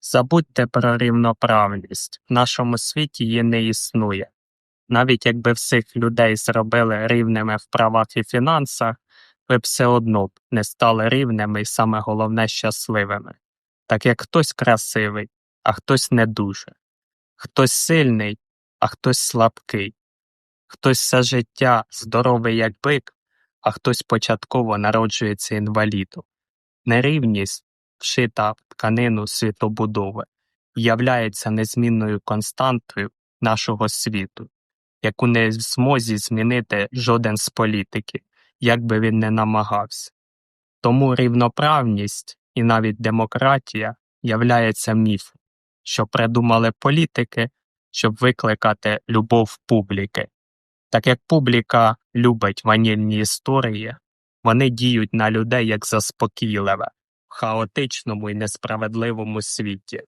Забудьте про рівноправність. В нашому світі її не існує. Навіть якби всіх людей зробили рівними в правах і фінансах, ви б все одно б не стали рівними і саме головне щасливими. Так як хтось красивий, а хтось не дуже, хтось сильний, а хтось слабкий, хтось все життя здоровий як бик, а хтось початково народжується інвалідом. Нерівність, вшита в тканину світобудови, являється незмінною константою нашого світу, яку не в змозі змінити жоден з політиків, як би він не намагався. Тому рівноправність і навіть демократія являється міфом, що придумали політики, щоб викликати любов публіки. Так як публіка любить ванільні історії, вони діють на людей як заспокійливе хаотичному і несправедливому світі.